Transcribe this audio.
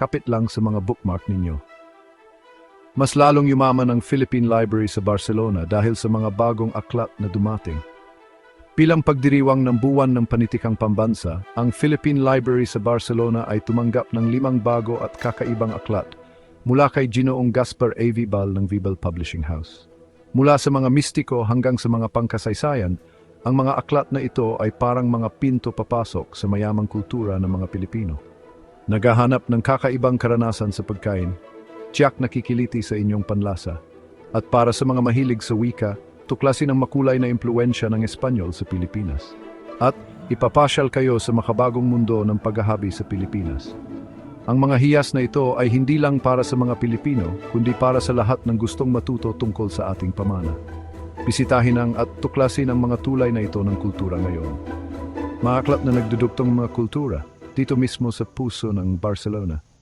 kapit lang sa mga bookmark ninyo. Mas lalong yumaman ang Philippine Library sa Barcelona dahil sa mga bagong aklat na dumating. Bilang pagdiriwang ng buwan ng panitikang pambansa, ang Philippine Library sa Barcelona ay tumanggap ng limang bago at kakaibang aklat mula kay Ginoong Gaspar A. Vibal ng Vibal Publishing House. Mula sa mga mistiko hanggang sa mga pangkasaysayan, ang mga aklat na ito ay parang mga pinto papasok sa mayamang kultura ng mga Pilipino. Naghahanap ng kakaibang karanasan sa pagkain, tiyak nakikiliti sa inyong panlasa. At para sa mga mahilig sa wika, tuklasin ang makulay na impluensya ng Espanyol sa Pilipinas. At ipapasyal kayo sa makabagong mundo ng paghahabi sa Pilipinas. Ang mga hiyas na ito ay hindi lang para sa mga Pilipino, kundi para sa lahat ng gustong matuto tungkol sa ating pamana. Bisitahin ang at tuklasin ang mga tulay na ito ng kultura ngayon. Mga aklat na nagdudugtong mga kultura, dito mismo sa puso ng Barcelona.